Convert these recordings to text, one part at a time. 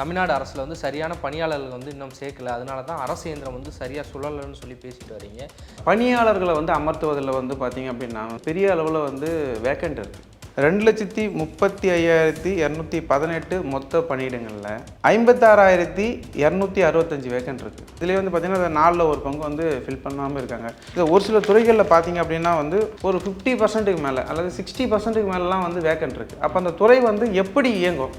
தமிழ்நாடு அரசில் வந்து சரியான பணியாளர்கள் வந்து இன்னும் சேர்க்கல. அதனால தான் அரசு இயந்திரம் வந்து சரியாக சுழலன்னு சொல்லி பேசிட்டு வரீங்க. பணியாளர்களை வந்து அமர்த்துவதில் வந்து பார்த்தீங்க அப்படின்னா பெரிய அளவில் வந்து வேக்கண்ட் இருக்குது ரெண்டு லட்சத்தி முப்பத்தி ஐயாயிரத்தி இரநூத்தி பதினெட்டு மொத்த பணியிடங்களில் ஐம்பத்தாறாயிரத்தி இரநூத்தி அறுபத்தஞ்சு வேக்கன்ட் இருக்குது இதுலேயே வந்து பார்த்தீங்கன்னா நாலில் ஒரு பங்கு வந்து ஃபில் பண்ணாமல் இருக்காங்க. இது ஒரு சில துறைகளில் பார்த்தீங்க அப்படின்னா வந்து ஒரு ஃபிஃப்டி பர்சன்ட்டுக்கு மேலே அல்லது சிக்ஸ்டி பர்சன்ட்டுக்கு மேலெலாம் வந்து வேக்கன்ட் இருக்குது அப்போ அந்த துறை வந்து எப்படி இயங்கும்?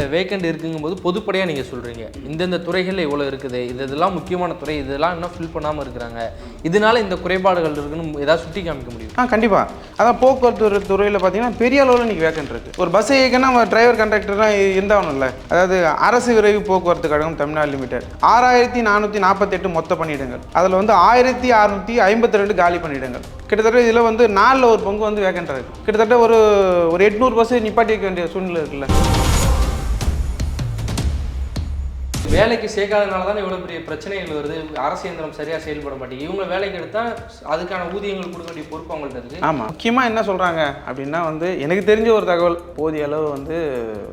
இல்லை வேக்கண்ட் இருக்குங்கும்போது பொதுப்படையாக நீங்கள் சொல்கிறீங்க இந்தந்த துறைகளில் இவ்வளோ இருக்குது. இது இதெல்லாம் முக்கியமான துறை. இதெல்லாம் இன்னும் ஃபில் பண்ணாமல் இருக்கிறாங்க. இதனால இந்த குறைபாடுகள் இருக்குன்னு ஏதாவது சுட்டி காமிக்க முடியும்? ஆ கண்டிப்பாக அதான் போக்குவரத்து துறையில் பார்த்தீங்கன்னா பெரிய அளவில் இன்றைக்கி வேக்கண்ட் இருக்குது ஒரு பஸ் இயக்கன்னா நம்ம டிரைவர் கண்டக்டர்லாம் இருந்தாகணும்ல. அதாவது அரசு விரைவு போக்குவரத்து கழகம் தமிழ்நாடு லிமிடெட் ஆறாயிரத்தி நானூற்றி நாற்பத்தெட்டு மொத்த பணியிடங்கள். அதில் வந்து ஆயிரத்தி அறுநூற்றி ஐம்பத்தி ரெண்டு காலி பணியிடங்கள். கிட்டத்தட்ட இதில் வந்து நாலில் ஒரு பங்கு வந்து வேக்கண்ட் இருக்குது கிட்டத்தட்ட ஒரு ஒரு எட்நூறு பஸ் நிப்பாட்டி வைக்க வேண்டிய சூழ்நிலை இருக்குல்ல. வேலைக்கு சேர்க்காதனால தான் இவ்வளோ பெரிய பிரச்சனைகள் வருது? அரசு இயந்திரம் சரியாக செயல்பட மாட்டேங்குது. இவங்க வேலைக்கு எடுத்தால் அதுக்கான ஊதியங்கள் கொடுக்க வேண்டிய பொறுப்பு அவங்கள்ட்ட இருக்குது ஆமாம் முக்கியமாக என்ன சொல்கிறாங்க அப்படின்னா வந்து எனக்கு தெரிஞ்ச ஒரு தகவல் போதிய அளவு வந்து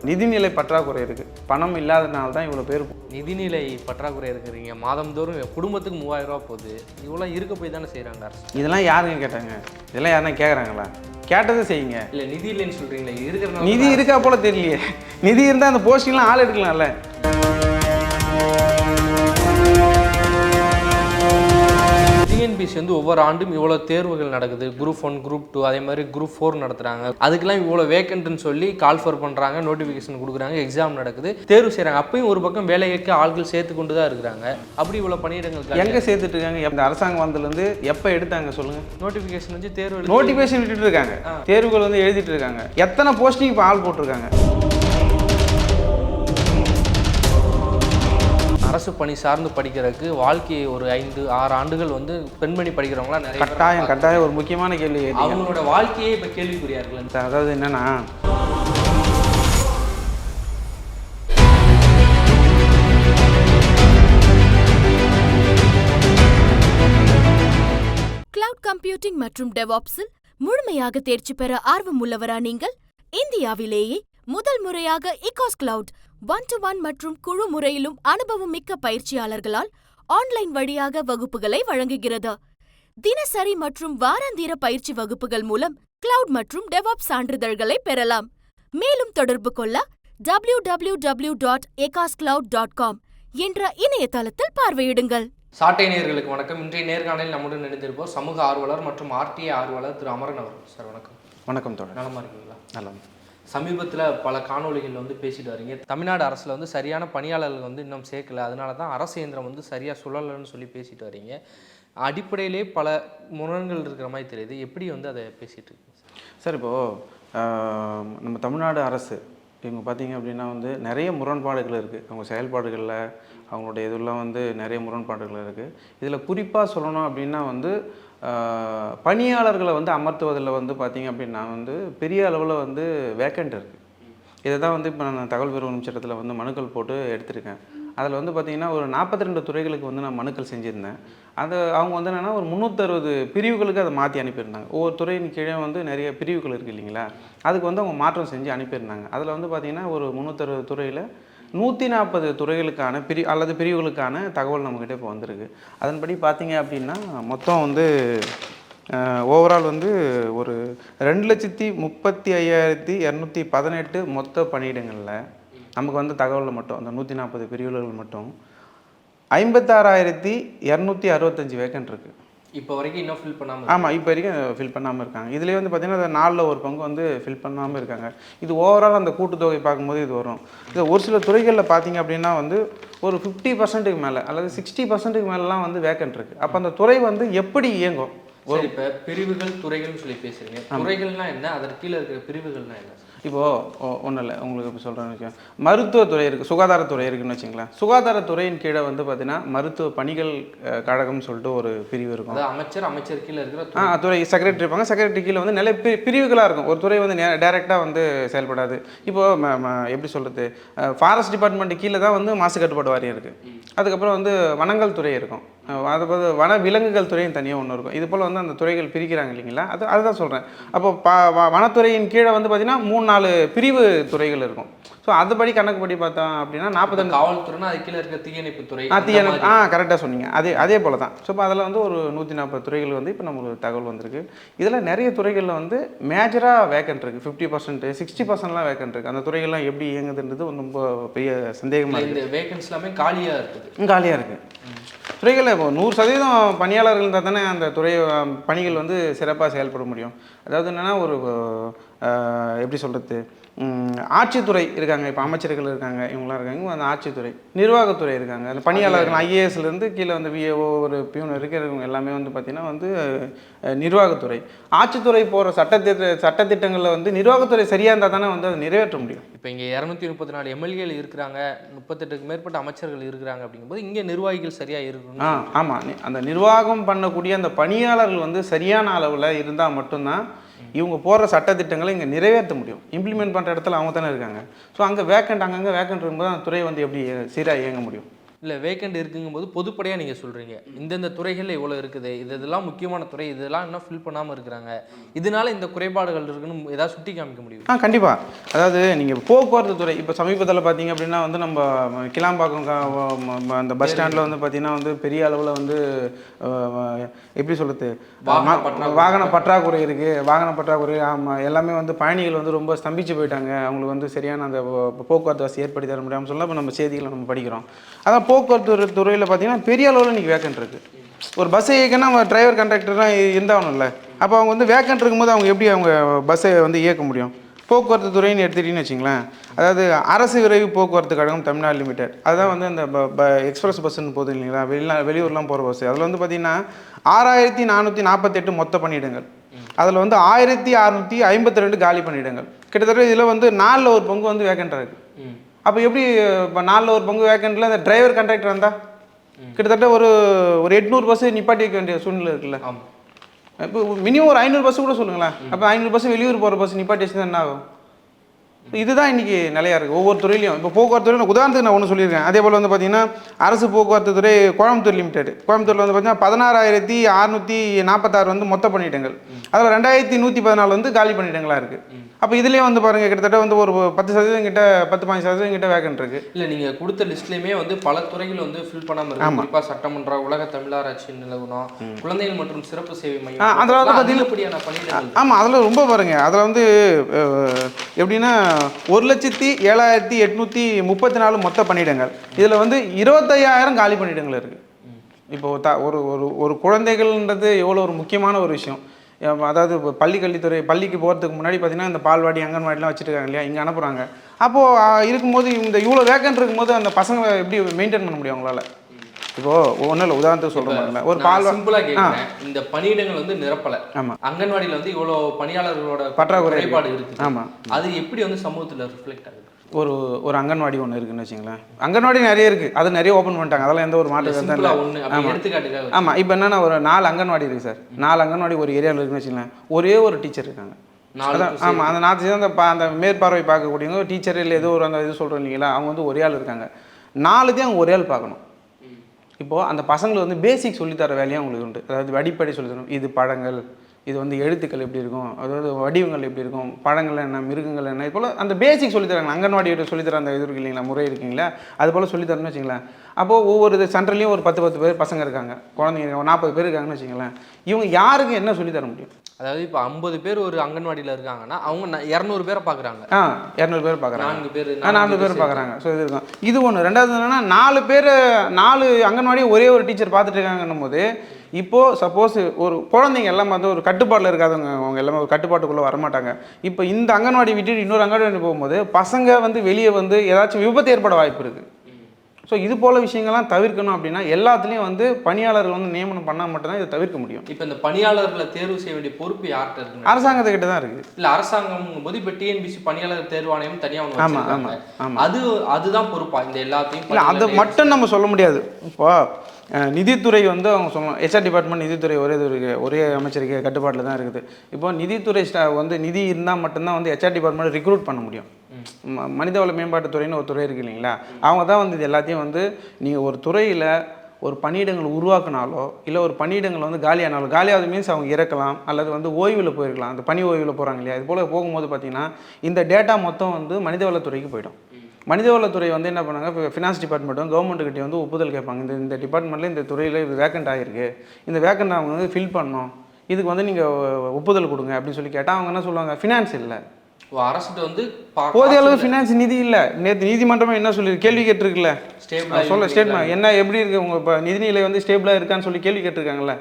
நிதிநிலை பற்றாக்குறை இருக்குது பணம் இல்லாதனால தான் இவ்வளோ பேர் நிதிநிலை பற்றாக்குறை இருக்கிறீங்க. மாதந்தோறும் குடும்பத்துக்கு மூவாயிரம் ரூபா போகுது. இவ்வளோ இருக்க போய் தானே செய்கிறாங்க அரசு. இதெல்லாம் யாருங்க கேட்டாங்க? இதெல்லாம் யாருன்னா கேட்குறாங்களா கேட்டதை செய்யுங்க. இல்லை நிதி இல்லைன்னு சொல்கிறீங்களே இருக்கிறனால நிதி இருக்கா போல தெரியலையே. நிதி இருந்தால் அந்த போஸ்டிங்லாம் ஆள் எடுக்கலாம்ல. டிஎன்பிசி வந்து ஒவ்வொரு ஆண்டும் இவ்வளோ தேர்வுகள் நடக்குது. குரூப் ஒன் குரூப் டூ அதே மாதிரி குரூப் ஃபோர் நடத்துகிறாங்க அதுக்கெல்லாம் இவ்வளோ வேக்கண்ட்னு சொல்லி கால் ஃபர் பண்ணுறாங்க நோட்டிஃபிகேஷன் கொடுக்குறாங்க எக்ஸாம் நடக்குது. தேர்வு செய்கிறாங்க அப்பயும் ஒரு பக்கம் வேலைக்கு ஆட்கள் சேர்த்து கொண்டு தான் இருக்கிறாங்க. அப்படி இவ்வளோ பணியிடங்கள் எங்கே சேர்த்துட்டு இருக்காங்க? இந்த அரசாங்கம் வந்ததுலேருந்து எப்போ எடுத்தாங்க சொல்லுங்கள் நோட்டிஃபிகேஷன் வச்சு தேர்வு நோட்டிஃபிகேஷன் விட்டுட்டு இருக்காங்க. தேர்வுகள் வந்து எழுதிட்டு இருக்காங்க. எத்தனை போஸ்டிங் இப்போ ஆள் போட்டிருக்காங்க? அரசு பணி சார்ந்து படிக்கிறதுக்கு வாழ்க்கை ஒரு ஐந்து ஆறு ஆண்டுகள் வந்து பெண்மணி படிக்கிறவங்களாம் நிறைய கட்டாயம் கட்டாயம் ஒரு முக்கியமான கேள்வி. அவங்களோட வாழ்க்கையே இப்போ கேள்விக்குறியா இருக்குல்ல அதாவது என்னன்னா கிளவுட் கம்ப்யூட்டிங் மற்றும் டெவாப்ஸில் முழுமையாக தேர்ச்சி பெற ஆர்வம் உள்ளவரா நீங்கள்? இந்தியாவிலேயே முதல் முறையாக இகாஸ் கிளவுட் ஒன் டு ஒன் மற்றும் குழு முறையிலும் அனுபவம் மிக்க பயிற்சியாளர்களால் ஆன்லைன் வழியாக வகுப்புகளை வழங்குகிறது. தினசரி மற்றும் வாராந்திர பயிற்சி வகுப்புகள் மூலம் கிளவுட் மற்றும் டெவாப் சான்றிதழ்களை பெறலாம். மேலும் தொடர்பு கொள்ள W W W dot dot com என்ற இணையதளத்தில் பார்வையிடுங்கள். சாட்டை நேயர்களுக்கு வணக்கம். இன்றைய நேர்காணலில் நம்முடன் இணைந்திருப்போர் சமூக ஆர்வலர் மற்றும் ஆர்டிஐ ஆர்வலர் திரு அமரன் அவர் சார் வணக்கம். வணக்கம் தோழர். நலமா இருக்கீங்களா? நல்லா சமீபத்தில் பல காணொளிகள் வந்து பேசிட்டு வரீங்க. தமிழ்நாடு அரசில் வந்து சரியான பணியாளர்கள் வந்து இன்னும் சேர்க்கல. அதனால தான் அரசு இயந்திரம் வந்து சரியாக சுழலன்னு சொல்லி பேசிட்டு வரீங்க. அடிப்படையிலே பல முரண்கள் இருக்கிற மாதிரி தெரியுது. எப்படி வந்து அதை பேசிகிட்டு இருக்கீங்க? சார் சார் இப்போது நம்ம தமிழ்நாடு அரசு இவங்க பார்த்தீங்க அப்படின்னா வந்து நிறைய முரண்பாடுகள் இருக்குது அவங்க செயல்பாடுகளில் அவங்களுடைய இதெல்லாம் வந்து நிறைய முரண்பாடுகள் இருக்குது இதில் குறிப்பாக சொல்லணும் அப்படின்னா வந்து பணியாளர்களை வந்து அமர்த்துவதில் வந்து பார்த்தீங்க அப்படின்னா வந்து பெரிய அளவில் வந்து வேக்கண்ட் இருக்குது இதை தான் வந்து இப்போ நான் தகவல் பெறுவனும் சட்டத்தில் வந்து மனுக்கள் போட்டு எடுத்திருக்கேன். அதில் வந்து பார்த்தீங்கன்னா ஒரு நாற்பத்தி ரெண்டு துறைகளுக்கு வந்து நான் மனுக்கள் செஞ்சுருந்தேன். அது அவங்க வந்து என்னென்னா ஒரு முந்நூற்றறுபது பிரிவுகளுக்கு அதை மாற்றி அனுப்பியிருந்தாங்க. ஒவ்வொரு துறையின் கீழே வந்து நிறைய பிரிவுகள் இருக்குது இல்லைங்களா? அதுக்கு வந்து அவங்க மாற்றம் செஞ்சு அனுப்பியிருந்தாங்க. அதில் வந்து பார்த்திங்கன்னா ஒரு முந்நூற்றறுபது துறையில் நூற்றி நாற்பது துறைகளுக்கான பிரி அல்லது பிரிவுகளுக்கான தகவல் நம்மக்கிட்ட இப்போ வந்திருக்கு. அதன்படி பார்த்தீங்க அப்படின்னா மொத்தம் வந்து ஓவரால் வந்து ஒரு ரெண்டு லட்சத்தி முப்பத்தி ஐயாயிரத்தி இரநூத்தி பதினெட்டு மொத்த பணியிடங்களில் நமக்கு வந்து தகவலில் மட்டும் அந்த நூற்றி நாற்பது பிரிவுகள் மட்டும் ஐம்பத்தாறாயிரத்தி இரநூத்தி அறுபத்தஞ்சி வேக்கண்ட் இருக்குது இப்போ வரைக்கும் இன்னும் ஃபில் பண்ணாமல் ஆமாம் இப்போ வரைக்கும் ஃபில் பண்ணாமல் இருக்காங்க. இதுலேயே வந்து பார்த்தீங்கன்னா நாலில் ஒரு பங்கு வந்து ஃபில் பண்ணாமல் இருக்காங்க. இது ஓவரால் அந்த கூட்டுத்தொகை பார்க்கும்போது இது வரும். இது ஒரு சில துறைகளில் பார்த்தீங்க அப்படின்னா வந்து ஒரு ஃபிஃப்டி பர்சன்ட்டுக்கு மேலே அல்லது சிக்ஸ்டி பர்சன்ட்டுக்கு மேலெலாம் வந்து வேக்கண்ட் இருக்குது அப்போ அந்த துறை வந்து எப்படி இயங்கும்? சரி இப்போ பிரிவுகள் துறைகள்னு சொல்லி பேசுறீங்க. துறைகள்னா என்ன? அதற்கு கீழே இருக்கிற பிரிவுகள்னா என்ன? இப்போது ஒன்றும் இல்லை. உங்களுக்கு இப்போ சொல்கிறேன்னு வச்சுக்கோங்க. மருத்துவத்துறை இருக்குது சுகாதாரத்துறை இருக்குன்னு வச்சுங்களேன். சுகாதாரத்துறையின் கீழே வந்து பார்த்தீங்கன்னா மருத்துவ பணிகள் கழகம்னு சொல்லிட்டு ஒரு பிரிவு இருக்கும். அமைச்சர் அமைச்சர் கீழே இருக்கிற ஆ துறை. செக்ரட்டரி இருப்பாங்க. செக்ரட்டரி கீழே வந்து நிறைய பிரி பிரிவுகளாக இருக்கும். ஒரு துறை வந்து டைரெக்டாக வந்து செயல்படாது. இப்போது எப்படி சொல்கிறது ஃபாரஸ்ட் டிபார்ட்மெண்ட் கீழே தான் வந்து மாசு கட்டுப்பாடு வாரியம் இருக்குது அதுக்கப்புறம் வந்து வனங்கள் துறை இருக்கும். அது போது வன விலங்குகள் துறையும் தனியாக ஒன்று இருக்கும். இது போல் வந்து அந்த துறைகள் பிரிக்கிறாங்க இல்லைங்களா? அது அதுதான் சொல்கிறேன் அப்போ பா வ- வனத்துறையின் கீழே வந்து பார்த்திங்கன்னா மூணு நாலு பிரிவு துறைகள் இருக்கும். ஸோ அதுபடி கணக்குப்படி பார்த்தோம் அப்படின்னா நாற்பத்தஞ்சு காவல்துறைனா அது கீழே இருக்க தீயணைப்பு துறை ஆ அந்த தீயணை மாதிரி. ஆ கரெக்டாக சொன்னீங்க. அதே அதே போல தான் ஸோ இப்போ அதில் வந்து ஒரு நூற்றி நாற்பது துறைகள் வந்து இப்போ நம்மளுக்கு தகவல் வந்திருக்கு. இதில் நிறைய துறைகளில் வந்து மேஜராக வேக்கன்ட் இருக்குது ஃபிஃப்டி பர்சன்ட் சிக்ஸ்டி பர்சன்ட்லாம் வேக்கன்ட் இருக்குது அந்த துறைகள்லாம் எப்படி இயங்குதுன்றது ரொம்ப பெரிய சந்தேகமாக இருக்குது இந்த வேகன்ஸ் எல்லாமே காலியா இருக்குது. காலியாக இருக்குது துறைகளில் இப்போ நூறு சதவீதம் பணியாளர்கள் இருந்தால் தானே அந்த துறை பணிகள் வந்து சிறப்பாக செயல்பட முடியும். அதாவது என்னென்னா ஒரு எப்படி சொல்கிறது ஆட்சித்துறை இருக்காங்க. இப்போ அமைச்சர்கள் இருக்காங்க. இவங்களாம் இருக்காங்க. அந்த ஆட்சித்துறை நிர்வாகத்துறை இருக்காங்க. அந்த பணியாளர்கள் ஐஏஎஸ்லேருந்து கீழே வந்து விஏஓ ஒரு பியூன் இருக்கிறவங்க எல்லாமே வந்து பார்த்திங்கன்னா வந்து நிர்வாகத்துறை. ஆட்சித்துறை போகிற சட்டத்திட்ட சட்டத்திட்டங்களில் வந்து நிர்வாகத்துறை சரியாக இருந்தால் தானே வந்து அதை நிறைவேற்ற முடியும். இப்போ இங்கே இரநூத்தி முப்பத்தி நாலு எம்எல்ஏகள் இருக்கிறாங்க. முப்பத்தெட்டுக்கு மேற்பட்ட அமைச்சர்கள் இருக்கிறாங்க அப்படிங்கும்போது இங்கே நிர்வாகிகள் சரியா இருக்கணும். ஆ ஆமாம் அந்த நிர்வாகம் பண்ணக்கூடிய அந்த பணியாளர்கள் வந்து சரியான அளவில் இருந்தால் மட்டும்தான் இவங்க போடுற சட்டத்திட்டங்களை இங்கே நிறைவேற்ற முடியும். இம்ப்ளிமெண்ட் பண்ணுற இடத்துல அவங்க தானே இருக்காங்க. ஸோ அங்கே வேக்கண்ட் அங்கங்கே வேக்கண்ட் இருக்கும்போது அந்த துறை வந்து எப்படி சீராக இயங்க முடியும்? இல்லை வேக்கண்ட் இருக்குங்கும்போது பொதுப்படையாக நீங்கள் சொல்கிறீங்க இந்தந்த துறைகளில் இவ்வளோ இருக்குது இது இதெல்லாம் முக்கியமான துறை இதெல்லாம் இன்னும் ஃபில் பண்ணாமல் இருக்கிறாங்க. இதனால இந்த குறைபாடுகள் இருக்குன்னு ஏதாவது சுட்டி காமிக்க முடியும்? ஆ கண்டிப்பாக அதாவது நீங்கள் போக்குவரத்து துறை இப்போ சமீபத்தில் பார்த்தீங்க அப்படின்னா வந்து நம்ம கிளாம்பாக்கம் அந்த பஸ் ஸ்டாண்டில் வந்து பார்த்தீங்கன்னா வந்து பெரிய அளவில் வந்து எப்படி சொல்கிறது வாகன பற்றாக்குறை. இருக்குது வாகன பற்றாக்குறை ஆமாம் எல்லாமே வந்து பயணிகள் வந்து ரொம்ப ஸ்தம்பிச்சு போயிட்டாங்க. அவங்களுக்கு வந்து சரியான அந்த போக்குவரத்து வசதி ஏற்படுத்தி தர முடியாமல் சொல்ல இப்போ நம்ம செய்திகளை நம்ம படிக்கிறோம். அதான் போக்குவரத்து துறையில் பார்த்தீங்கன்னா பெரிய அளவில் இன்றைக்கி வேக்கன்ட் இருக்குது ஒரு பஸ்ஸை இயக்கனா நம்ம டிரைவர் கண்டக்டர்லாம் இருந்தாகணும்ல. அப்போ அவங்க வந்து வேக்கன்ட் இருக்கும்போது அவங்க எப்படி அவங்க பஸ்ஸை வந்து இயக்க முடியும்? போக்குவரத்து துறைன்னு எடுத்துக்கிட்டீங்கன்னு வச்சிங்களேன். அதாவது அரசு விரைவு போக்குவரத்து கழகம் தமிழ்நாடு லிமிடெட் அதுதான் வந்து அந்த ப ப எக்ஸ்பிரஸ் பஸ்ஸுன்னு போகுது இல்லைங்களா? வெளிநா வெளியூர்லாம் போகிற பஸ் அதில் வந்து பார்த்தீங்கன்னா ஆறாயிரத்தி நானூற்றி நாற்பத்தெட்டு மொத்த பணியிடங்கள். அதில் வந்து ஆயிரத்தி அறநூற்றி ஐம்பத்தி ரெண்டு காலி பணியிடங்கள். கிட்டத்தட்ட இதில் வந்து நாலில் ஒரு பங்கு வந்து வேக்கண்ட்டாக இருக்குது அப்போ எப்படி இப்போ நாலில் ஒரு பங்கு வேக்கண்ட்டில் அந்த டிரைவர் கண்டக்டர் இருந்தால் கிட்டத்தட்ட ஒரு ஒரு எட்நூறு பஸ் நிப்பாட்டி வைக்க வேண்டிய சூழ்நிலை இருக்குல்ல? இப்போ மினிமம் ஒரு ஐநூறு பஸ் கூட சொல்லுங்களேன். அப்போ ஐநூறு பஸ் வெளியூர் போகிற பஸ் நிப்பாட்டி வச்சுதான் என்ன ஆகும்? இதுதான் இன்னைக்கு நிலையா இருக்குது ஒவ்வொரு துறையிலையும். இப்போ போக்குவரத்து துறை உதாரணத்துக்கு நான் ஒன்று சொல்லியிருக்கேன். அதே போல் வந்து பார்த்தீங்கன்னா அரசு போக்குவரத்து துறை கோயம்புத்தூர் லிமிடெட் கோயம்புத்தூரில் வந்து பார்த்தீங்கன்னா பதினாறாயிரத்தி அறுநூற்றி நாற்பத்தாறு வந்து மொத்த பணியிடங்கள் அதில் ரெண்டாயிரத்தி நூற்றி பதினாலு வந்து காலி பணியிடங்களாக இருக்குது அப்போ இதுலேயே வந்து பாருங்கள் கிட்டத்தட்ட வந்து ஒரு பத்து சதவீதம் கிட்ட பத்து பதினஞ்சு சதவீதம் கிட்ட வேக்கன்ட் இருக்குது இல்லை நீங்கள் கொடுத்த லிஸ்ட்லேயுமே வந்து பல துறைகள் வந்து ஃபில் பண்ணாமல் இருக்கு. குறிப்பாக சட்டமன்றம் உலக தமிழாராய்ச்சி நிலவனம் குழந்தைகள் மற்றும் சிறப்பு சேவை மையம். அதுல வந்து பணியிடங்கள். ஆமாம் அதில் ரொம்ப பாருங்க. அதில் வந்து எப்படின்னா ஒரு லட்சத்தி ஏழாயிரத்தி எட்நூற்றி முப்பத்தி நாலு மொத்த பணியிடங்கள். இதில் வந்து இருபத்தையாயிரம் காலி பணியிடங்கள் இருக்குது இப்போ த ஒரு ஒரு ஒரு குழந்தைகள்ன்றது எவ்வளோ ஒரு முக்கியமான ஒரு விஷயம். அதாவது இப்போ பள்ளி கல்வித்துறை பள்ளிக்கு போகிறதுக்கு முன்னாடி பார்த்தீங்கன்னா இந்த பால்வாடி அங்கன்வாடிலாம் வச்சுருக்காங்க இல்லையா? இங்கே அனுப்புகிறாங்க அப்போது இருக்கும்போது இந்த இவ்வளோ வேக்கன்ட் இருக்கும்போது அந்த பசங்களை எப்படி மெயின்டைன் பண்ண முடியும் அவங்களால இப்போது ஒன்றும் இல்லை உதாரணத்துக்கு பாருங்களேன். ஒரு பால் சிம்பிளா கேட்குறேன் இந்த பணியிடங்கள் வந்து நிரப்பல. ஆமா. அங்கன்வாடியில வந்து இவ்வளோ பணியாளர்களோட பற்றாக்குறை இருக்கு. குறைபாடு இருக்குது. ஆமாம் அது எப்படி வந்து சமூகத்துல ரிஃப்ளெக்ட் ஆகுது? ஒரு ஒரு அங்கன்வாடி ஒன்று இருக்குன்னு வச்சுங்களேன். அங்கன்வாடி நிறைய இருக்குது அது நிறைய ஓப்பன் பண்ணிட்டாங்க. அதெல்லாம் எந்த ஒரு மாற்று கருத்தும் சிம்பிளா இல்லை. ஆமாம் இப்போ என்னன்னா ஒரு நாலு அங்கன்வாடி இருக்குது சார். நாலு அங்கன்வாடி ஒரு ஏரியாவில் இருக்குன்னு வச்சுங்களேன். ஒரே ஒரு டீச்சர் இருக்காங்க. நாலு ஆமாம் அந்த நாலு அந்த அந்த மேற்பார்வை பார்க்கக்கூடியவங்க டீச்சர் இல்லை ஏதோ ஒரு அந்த இது சொல்கிறோம் இல்லைங்களா? அவங்க வந்து ஒரே ஆள் இருக்காங்க. நாலுத்தையும் அவங்க ஒரே ஆள் பார்க்கணும். இப்போது அந்த பசங்களுக்கு வந்து பேசிக் சொல்லித்தர வேலையும் அவங்களுக்கு உண்டு. அதாவது அடிப்படை சொல்லித்தரணும் இது பழங்கள் இது வந்து எழுத்துக்கள் எப்படி இருக்கும் அதாவது வடிவங்கள் எப்படி இருக்கும் பழங்கள் என்ன மிருகங்கள் என்ன இது போல் அந்த பேசிக் சொல்லித்தராங்க அங்கன்வாடியோட சொல்லித்தர அந்த இது இருக்கு இல்லைங்களா முறை இருக்குங்களா அது போல் சொல்லித்தரணும்னு வச்சுங்களேன். அப்போது ஒவ்வொரு சென்டர்லேயும் ஒரு பத்து பத்து பேர் பசங்க இருக்காங்க. குழந்தைங்க நாற்பது பேர் இருக்காங்கன்னு வச்சுங்களேன் இவங்க யாருக்கு என்ன சொல்லித்தர முடியும்? அதாவது இப்போ ஐம்பது பேர் ஒரு அங்கன்வாடியில இருக்காங்கன்னா அவங்க இரநூறு பேரை பார்க்குறாங்க ஆ இரநூறு பேர் பார்க்குறாங்க நான்கு பேர் ஆ, நாலு பேர் பார்க்குறாங்க ஸோ இது இருக்கும். இது ஒன்று ரெண்டாவது என்னன்னா நாலு பேர் நாலு அங்கன்வாடி ஒரே ஒரு டீச்சர் பார்த்துட்டு இருக்காங்கன்னும் போது இப்போது சப்போஸ் ஒரு குழந்தைங்க எல்லாம் வந்து ஒரு கட்டுப்பாட்டில் இருக்காதவங்க அவங்க எல்லாமே ஒரு கட்டுப்பாட்டுக்குள்ளே வரமாட்டாங்க. இப்போ இந்த அங்கன்வாடி விட்டுட்டு இன்னொரு அங்கன்வாடி போகும்போது பசங்க வந்து வெளியே வந்து ஏதாச்சும் விபத்து ஏற்பட வாய்ப்பு இருக்குது ஸோ இது போல் விஷயங்கள்லாம் தவிர்க்கணும் அப்படின்னா எல்லாத்துலேயும் வந்து பணியாளர்கள் வந்து நியமனம் பண்ணால் மட்டும்தான் இதை தவிர்க்க முடியும். இப்போ இந்த பணியாளர்களை தேர்வு செய்ய வேண்டிய பொறுப்பு யார்கிட்ட இருக்குன்னு அரசாங்கத்துக்கிட்ட தான் இருக்குது இல்ல அரசாங்கம் போது இப்போ டிஎன்பிசி பணியாளர் தேர்வாணையம் தனியா ஒன்று ஆமா, வச்சிருக்காங்க. ஆமா. அது அதுதான் பொறுப்பா? இந்த எல்லாத்தையும் இல்லை அதை மட்டும் நம்ம சொல்ல முடியாது. இப்போ நிதித்துறை வந்து அவங்க சொல்லலாம் ஹெச்ஆர் டிபார்ட்மெண்ட் நிதித்துறை ஒரே இது இருக்கு ஒரே அமைச்சருக்கு கட்டுப்பாட்டில் தான் இருக்குது. இப்போ நிதித்துறை வந்து நிதி இருந்தால் மட்டும்தான் வந்து ஹெச்ஆர் டிபார்ட்மெண்ட் ரிக்ரூட் பண்ண முடியும். மனிதவள மேம்பாட்டுத்துறைன்னு ஒரு துறை இருக்கு இல்லைங்களா? அவங்க தான் வந்து இது எல்லாத்தையும் வந்து நீங்கள் ஒரு துறையில் ஒரு பணியிடங்கள் உருவாக்கினாலோ இல்லை ஒரு பணியிடங்கள் வந்து காலியானாலோ காலியாவது மீன்ஸ் அவங்க இறக்கலாம் அல்லது வந்து ஓய்வில் போயிருக்கலாம். அந்த பணி ஓய்வில் போகிறாங்க இல்லையா? இது போல் போகும்போது பார்த்தீங்கன்னா இந்த டேட்டா மொத்தம் வந்து மனிதவளத்துறைக்கு போயிடும். மனிதவளத்துறை வந்து என்ன பண்ணாங்க இப்போ ஃபினான்ஸ் டிபார்ட்மெண்ட்டும் கவர்மெண்ட்டுக்கிட்டே வந்து ஒப்புதல் கேட்பாங்க. இந்த இந்த டிபார்ட்மெண்ட்டில் இந்த துறையில் இது வேக்கண்ட் ஆகிருக்கு இந்த வேக்கண்ட் அவங்க வந்து ஃபில் பண்ணணும். இதுக்கு வந்து நீங்கள் ஒப்புதல் கொடுங்க அப்படின்னு சொல்லி கேட்டால் அவங்க என்ன சொல்லுவாங்க? ஃபினான்ஸ் இல்லை. வந்து பா- போதிய அளவு ஃபினான்ஸ் நிதி இல்லை. நேற்று நீதிமன்றமே என்ன சொல்லி கேள்வி கேட்டிருக்குல்ல? சொல்ல ஸ்டேட்மெண்ட் என்ன எப்படி இருக்கு உங்க இப்போ நிதிநிலை வந்து ஸ்டேபிளாக இருக்கான்னு சொல்லி கேள்வி கேட்டிருக்காங்கல்ல?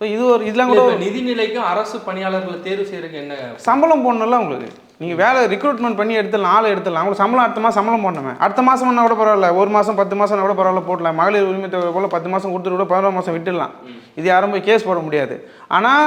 ஸோ இது ஒரு இதெல்லாம் கூட நிதிநிலைக்கும் அரசு பணியாளர்களை தேர்வு செய்யறதுக்கு என்ன சம்பளம் போடணும்ல உங்களுக்கு? நீங்கள் வேலை ரிக்ரூட்மெண்ட் பண்ணி எடுத்துடலாம் ஆளை எடுத்துடலாம். உங்களுக்கு சம்பளம் அடுத்த மாதம் சம்பளம் போடணுமே. அடுத்த மாதம் பண்ணால் கூட பரவாயில்ல. ஒரு மாதம் பத்து மாதம் கூட பரவாயில்ல போடலாம் மகளிர் உரிமை தொகை போல் பத்து மாதம் கொடுத்துட்டு கூட பதினோரு மாதம் விட்டுடலாம். இது யாரும் போய் கேஸ் போட முடியாது. ஆனால்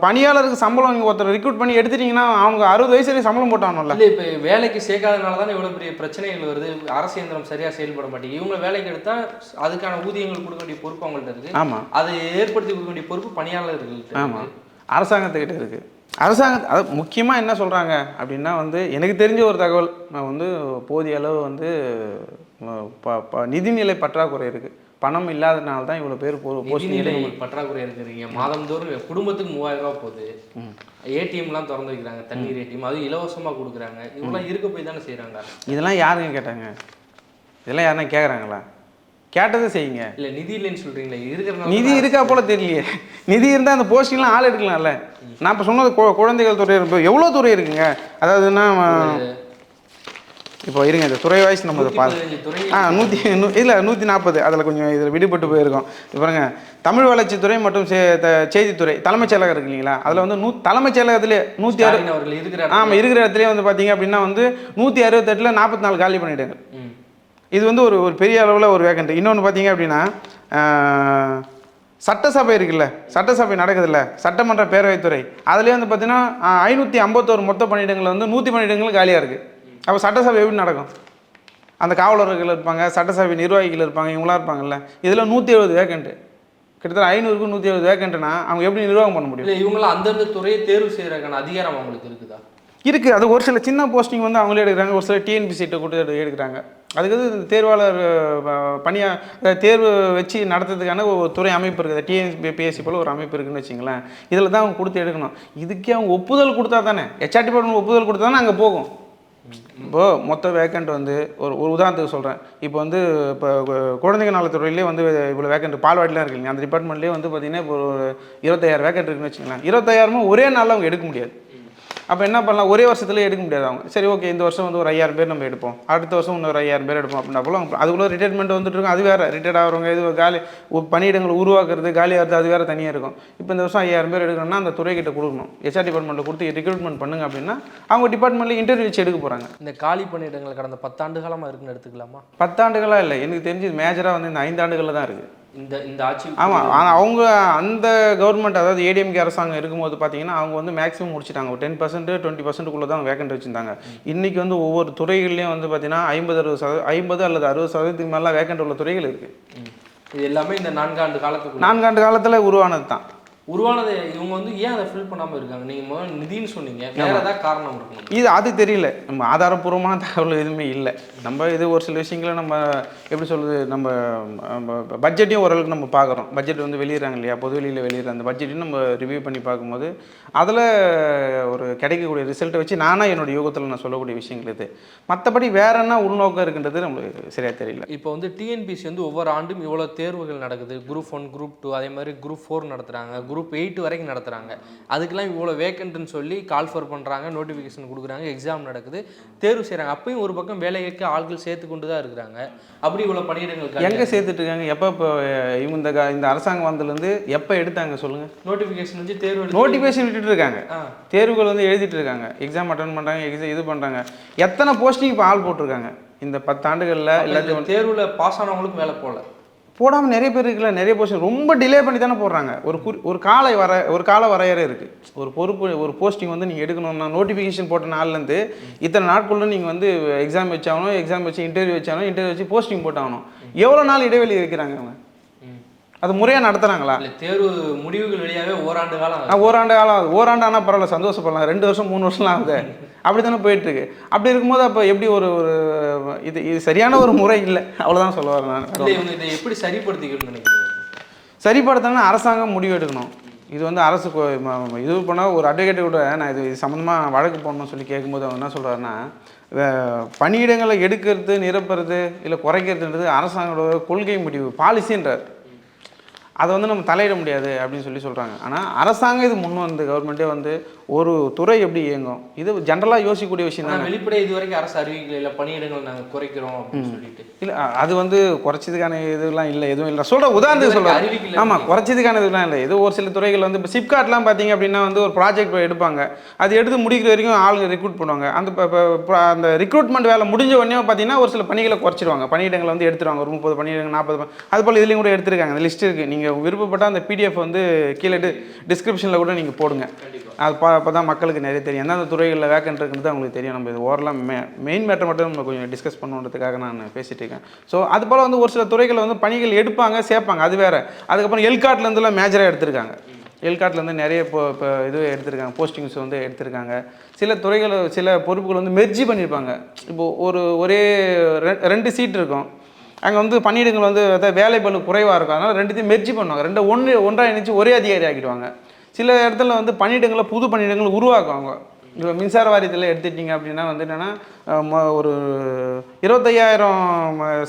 பணியாளருக்கு சம்பளம் நீங்கள் ஒருத்தர் ரிக்ரூட் பண்ணி எடுத்துட்டீங்கன்னா அவங்க அறுபது வயசு சம்பளம் போட்டாங்கல்ல இல்ல இப்ப வேலைக்கு சேர்க்காதனால தானே இவ்வளவு பெரிய பிரச்சனைகள் வருது. அரசு இயந்திரம் சரியா செயல்பட மாட்டேங்குது. இவங்க வேலைக்கு எடுத்தா அதுக்கான ஊதியங்கள் கொடுக்க வேண்டிய பொறுப்பு அவங்கள்ட்ட இருக்கு. ஆமாம் அதை ஏற்படுத்தி கொடுக்க வேண்டிய பொறுப்பு பணியாளர்கள்ட்ட ஆமாம். அரசாங்கத்துக்கிட்ட இருக்குது அரசாங்க அது முக்கியமாக என்ன சொல்கிறாங்க அப்படின்னா வந்து எனக்கு தெரிஞ்ச ஒரு தகவல் நான் வந்து போதிய அளவு வந்து ப- நிதிநிலை பற்றாக்குறை இருக்குது பணம் இல்லாதனால தான் இவ்வளோ பேர் போ போஸ்டிங் பற்றாக்குறை இருக்கிறீங்க மாதந்தோறும் குடும்பத்துக்கு மூவாயிரம் ரூபாய் போகுது. ஏடிஎம்லாம் திறந்து வைக்கிறாங்க தண்ணீர் ஏடிஎம். அது இலவசமா கொடுக்குறாங்க. இவங்களாம் இருக்க போய் தானே செய்றாங்க. இதெல்லாம் யாருங்க கேட்டாங்க? இதெல்லாம் யாருன்னா கேட்குறாங்களா கேட்டதை செய்யுங்க. இல்ல நிதி இல்லைன்னு சொல்றீங்களே இருக்கிறனால நிதி இருக்கா போல தெரியலையே. நிதி இருந்தால் அந்த போஸ்டிங்லாம் ஆள் எடுக்கலாம்ல. நான் இப்போ சொன்னது குழந்தைகள் துறை எவ்வளோ துறை இருக்குங்க? அதாவதுன்னா இப்போ இருங்க இந்த துறை வாய்ஸ் நம்ம இதை பார்த்து ஆ நூற்றி இல்லை நூற்றி நாற்பது அதில் கொஞ்சம் இதில் விடுபட்டு போயிருக்கோம். பாருங்க தமிழ் வளர்ச்சித்துறை மற்றும் செய்தித்துறை தலைமைச் செயலகம் இருக்கு இல்லைங்களா? அதில் வந்து நூ தலைமைச் செயலகத்திலே நூற்றி அறு ஆமாம் இருக்கிற இடத்துலேயே வந்து பார்த்தீங்க அப்படின்னா வந்து நூற்றி அறுபத்தெட்டில் நாற்பத்தி நாலு காலி பண்ணிவிடுங்க. இது வந்து ஒரு ஒரு பெரிய அளவில் ஒரு வேகண்ட் இன்னொன்று பார்த்தீங்க அப்படின்னா சட்டசபை இருக்குல்ல? சட்டசபை நடக்குதுல்ல? சட்டமன்ற பேரவைத்துறை அதுலேயே வந்து பார்த்தீங்கன்னா ஐநூற்றி ஐம்பத்தோரு மொத்த பணியிடங்கள் வந்து நூற்றி பணியிடங்கள் காலியாக இருக்குது அப்போ சட்டசபை எப்படி நடக்கும்? அந்த காவலர்கள் இருப்பாங்க சட்டசபை நிர்வாகிகள் இருப்பாங்க இவங்களாம் இருப்பாங்கல்ல. இதில் நூற்றி எழுபது வேகண்ட்டு கிட்டத்தட்ட ஐநூறுக்கு நூற்றி எழுபது வேகண்ட்டுனா அவங்க எப்படி நிர்வாகம் பண்ண முடியும்? இல்ல இவங்களாம் அந்தந்த துறையை தேர்வு செய்யறதுக்கான அதிகாரம் அவங்களுக்கு இருக்குதா? இருக்குது அது ஒரு சில சின்ன போஸ்டிங் வந்து அவங்களே எடுக்கிறாங்க. ஒரு சில டிஎன்பிசிட்ட கூட எடு- எடுக்கிறாங்க. அதுக்கு தேர்வாளர் அஹ், பணியா அஹ், தேர்வு வச்சு நடத்துறதுக்கான ஒரு துறை அமைப்பு இருக்குது. டிஎன்பி பிஎஸ்சி போல் ஒரு அமைப்பு இருக்குன்னு வச்சுங்களேன். இதில் தான் அவங்க கொடுத்து எடுக்கணும். இதுக்கே அவங்க ஒப்புதல் கொடுத்தா தானே? ஹெச்ஆர் டிபார்ட்மெண்ட் ஒப்புதல் கொடுத்தா தானே அங்கே போகும்? இப்போது மொத்த வேக்கண்ட் வந்து ஒரு ஒரு உதாரணத்துக்கு சொல்கிறேன் இப்போ வந்து இப்போ குழந்தைங்க நலத்துறையிலே வந்து இவ்வளோ வேக்கண்ட் பால்வாடிலாம் இருக்குங்க அந்த டிபார்ட்மெண்ட்லேயே வந்து பார்த்தீங்கன்னா இப்போ ஒரு இருபத்தாயிரம் வேக்கண்ட் இருக்குன்னு வச்சுக்கலாம் இருபத்தாயிரமும் ஒரே நாளில் அவங்க எடுக்க முடியாது. அப்போ என்ன பண்ணலாம்? ஒரே வருஷத்துல எடுக்க முடியாது அவங்க. சரி ஓகே இந்த வருஷம் வந்து ஒரு ஐயாயிரம் பேர் நம்ம எடுப்போம். அடுத்த வருஷம் இன்னொரு ஐயாயிரம் பேர் எடுப்போம் அப்படின்னா போல அதுக்குள்ள ரிட்டைர்மெண்ட் வந்துட்டு இருக்கும். அது வேறு. ரிட்டையர்ட் ஆகிறவங்க இது காலி பணியிடங்கள் உருவாக்குறது காலியாகிறது அது வேறு தனியாக இருக்கும். இப்போ இந்த வருஷம் ஐயாயிரம் பேர் எடுக்கணும்னா அந்த துறைக்கிட்ட கொடுக்கணும். ஹெச்ஆர் டிபார்ட்மெண்ட்டில் கொடுத்து ரெக்ரூட்மெண்ட் பண்ணுங்க அப்படின்னா அவங்க டிபார்ட்மெண்ட்டில் இன்டர்வியூ வச்சு எடுக்க போகிறாங்க இந்த காலி பணியிடங்கள் கடந்த பத்தாண்டு காலமா இருக்குன்னு எடுத்துக்கலாமா? பத்தாண்டுகளாக இல்லை. எனக்கு தெரிஞ்சு மேஜராக வந்து இந்த ஐந்தாண்டுகளில் தான் இருக்குது இந்த இந்த ஆட்சி ஆமாம் ஆனால் அவங்க அந்த கவர்மெண்ட் அதாவது ஏடிஎம்கே அரசாங்கம் இருக்கும்போது பார்த்தீங்கன்னா அவங்க வந்து மேக்ஸிமம் முடிச்சிட்டாங்க. ஒரு டென் பர்சன்ட் டுவெண்ட்டி பர்சன்ட்டுக்குள்ளே தான் வேக்கண்ட் வச்சுருந்தாங்க. இன்றைக்கி வந்து ஒவ்வொரு துறைகள்லையும் வந்து பார்த்தீங்கன்னா ஐம்பது அறுபது சதவீதம் ஐம்பது அல்லது அறுபது சதவீதத்துக்கு மேலே வேக்கண்ட் உள்ள துறைகள் இருக்குது. இது எல்லாமே இந்த நான்காண்டு காலத்துக்குள்ள. நான்காண்டு காலத்தில் உருவானது தான் உருவானது இவங்க வந்து ஏன் அதை ஃபில் பண்ணாம இருக்காங்க? நீங்க முதல்ல நிதின்னு சொன்னீங்க. வேற ஏதாவது காரணம் இருக்கணும் இது அது தெரியல. நம்ம ஆதாரப்பூர்வமான தகவல் எதுவுமே இல்லை. நம்ம இது ஒரு சில விஷயங்களை நம்ம எப்படி சொல்கிறது நம்ம பட்ஜெட்டையும் ஓரளவுக்கு நம்ம பார்க்குறோம். பட்ஜெட் வந்து வெளியிடறாங்க இல்லையா? பொது வெளியில் வெளியிடுற அந்த பட்ஜெட்டையும் நம்ம ரிவ்யூ பண்ணி பார்க்கும்போது அதில் ஒரு கிடைக்கக்கூடிய ரிசல்ட்டை வச்சு நானாக என்னோட யோகத்தில் நான் சொல்லக்கூடிய விஷயங்கள் இது. மற்றபடி வேற என்ன உள்நோக்கம் இருக்குன்றது நம்மளுக்கு சரியாக தெரியல. இப்போ வந்து டிஎன்பிசி வந்து ஒவ்வொரு ஆண்டும் இவ்வளோ தேர்வுகள் நடக்குது. குரூப் ஒன் குரூப் டூ அதே மாதிரி குரூப் ஃபோர் நடத்துகிறாங்க குரூப் எயிட் வரைக்கும் நடத்துகிறாங்க அதுக்கெல்லாம் இவ்வளோ வேக்கண்ட்னு சொல்லி கால் ஃபர் பண்ணுறாங்க நோட்டிஃபிகேஷன் கொடுக்குறாங்க எக்ஸாம் நடக்குது தேர்வு செய்கிறாங்க அப்பயும் ஒரு பக்கம் வேலைக்கு ஆட்கள் சேர்த்து கொண்டு தான் இருக்கிறாங்க. அப்படி இவ்வளோ பணியிடங்கள் எங்கே சேர்த்துட்டு இருக்காங்க? எப்போ இப்போ இவங்க இந்த இந்த அரசாங்கம் வந்ததுலேருந்து எப்போ எடுத்தாங்க சொல்லுங்கள் நோட்டிஃபிகேஷன் வச்சு தேர்வு நோட்டிஃபிகேஷன் விட்டுட்டு இருக்காங்க. தேர்வுகள் வந்து எழுதிட்டு இருக்காங்க. எக்ஸாம் அட்டன் பண்ணுறாங்க எக்ஸாம் இது பண்ணுறாங்க எத்தனை போஸ்டிங் இப்போ ஆள் போட்டிருக்காங்க? இந்த பத்தாண்டுகளில் எல்லாத்தையும் தேர்வுல பாஸ் ஆனவங்களுக்கு வேலை போகல. போடாமல் நிறைய பேர் இருக்குல்ல நிறைய போஸ்டிங் ரொம்ப டிலே பண்ணி தானே போடுறாங்க. ஒரு குறி ஒரு காலை வர ஒரு கால வரையறை இருக்குது ஒரு பொறுப்பு ஒரு போஸ்டிங் வந்து நீங்கள் எடுக்கணும்னா நோட்டிஃபிகேஷன் போட்ட நாள்லேருந்து இத்தனை நாட்குள்ளே நீங்கள் வந்து எக்ஸாம் வச்சாகணும் எக்ஸாம் வச்சு இன்டர்வியூ வச்சாகணும் இன்டர்வியூ வச்சு போஸ்டிங் போட்டாகணும். எவ்வளோ நாள் இடைவெளி வைக்கிறாங்க அவங்க. அது முறையாக நடத்துகிறாங்களா தேர்வு முடிவுகள் வெளியாகவே ஓராண்டு காலம் ஓராண்டு காலம் ஆகுது. ஓராண்டு ஆனால் பரவாயில்ல சந்தோஷப்படலாம். ரெண்டு வருஷம் மூணு வருஷம்லாம் ஆகுது. அப்படி தானே போயிட்டுருக்கு. அப்படி இருக்கும்போது அப்போ எப்படி ஒரு ஒரு இது இது சரியான ஒரு முறை இல்லை. அவ்வளோதான் சொல்ல வரேன் நான். இதை எப்படி சரிப்படுத்திக்கணும்னு நினைக்கிறீங்க? சரிப்படுத்தணும்னா அரசாங்கம் முடிவு எடுக்கணும். இது வந்து அரசு இது பண்ணால் ஒரு அட்வொகேட்டு கூட நான் இது இது சம்மந்தமாக வழக்கு போடணும்னு சொல்லி கேட்கும்போது அவங்க என்ன சொல்கிறாருன்னா பணியிடங்களை எடுக்கிறது நிரப்புறது இல்லை குறைக்கிறதுன்றது அரசாங்கத்தோட கொள்கை முடிவு பாலிசின்றார் அதை வந்து நம்ம தலையிட முடியாது அப்படின்னு சொல்லி சொல்கிறாங்க ஆனால் அரசாங்கம் இது முன் வந்து கவர்மெண்ட்டே வந்து ஒரு துறை எப்படி இயங்கும்? இது ஜென்ரலாக யோசிக்கக்கூடிய விஷயம் தானே. வெளிப்படையா இது வரைக்கும் அரசு அறிவிக்கல இல்ல பணியிடங்கள் நாங்க குறைக்கிறோம் அப்படின்னு சொல்லிட்டு. இல்லை அது வந்து குறைச்சதுக்கான இதெல்லாம் இல்லை எதுவும் இல்லை. சொல்கிற உதாரணத்துக்கு சொல்கிறேன் அறிவிக்கல ஆமாம் குறைச்சதுக்கான இதெல்லாம் இல்லை. இது ஒரு சில துறைகள் வந்து இப்போ சிப்காட்லாம் பார்த்தீங்க அப்படின்னா வந்து ஒரு ப்ராஜெக்ட் எடுப்பாங்க. அது எடுத்து முடிக்கிற வரைக்கும் ஆளுங்க ரெக்ரூட் பண்ணுவாங்க. அந்த ப- ப- ப- அந்த ரெக்ரூட்மெண்ட் வேலை முடிஞ்ச உடனே பார்த்தீங்கன்னா ஒரு சில பணிகளை குறைச்சிடுவாங்க பணியிடங்களை வந்து எடுத்துருவாங்க. ஒரு முப்பது பணியிடங்கள் நாற்பது அது போல் இதுலேயும் கூட எடுத்திருக்காங்க. அந்த லிஸ்ட் இருக்குது நீங்கள் விருப்பப்பட்டால் அந்த பிடிஎஃப் வந்து கீழே டிஸ்கிரிப்ஷனில் கூட நீங்கள் போடுங்க. அது பா அப்போ தான் மக்களுக்கு நிறைய தெரியும். எந்தெந்த துறைகளில் வேக்கன்ட் இருக்குன்றது அவங்களுக்கு தெரியும். நம்ம இது ஓரலாம் மெ மெயின் மேட்டர் மட்டும் நம்ம கொஞ்சம் டிஸ்கஸ் பண்ணுன்றதுக்காக நான் பேசிகிட்டு இருக்கேன். ஸோ அது போல் வந்து ஒரு சில துறைகளை வந்து பணிகள் எடுப்பாங்க சேர்ப்பாங்க. அது வேறு. அதுக்கப்புறம் எல்காட்லேருந்துலாம் மேஜராக எடுத்திருக்காங்க. எல்காட்லேருந்து நிறைய இப்போ இப்போ இது எடுத்திருக்காங்க. போஸ்டிங்ஸ் வந்து எடுத்திருக்காங்க. சில துறைகள் சில பொறுப்புகள் வந்து மெர்ஜி பண்ணியிருப்பாங்க. இப்போது ஒரு ஒரே ரெ- ரெண்டு சீட் இருக்கும். அங்கே வந்து பணியிடங்கள் வந்து அதாவது வேலை பளு குறைவாக இருக்கும். அதனால் ரெண்டுத்தையும் மெர்ஜி பண்ணுவாங்க. ரெண்டு ஒன்று ஒன்றாக இணைச்சு ஒரே அதிகாரி ஆக்கிடுவாங்க. சில இடத்துல வந்து பணியிடங்களை புது பணியிடங்கள் உருவாக்குவாங்க. இப்போ மின்சார வாரியத்தில் எடுத்துட்டிங்க அப்படின்னா வந்து என்னென்னா ஒரு இருபத்தையாயிரம்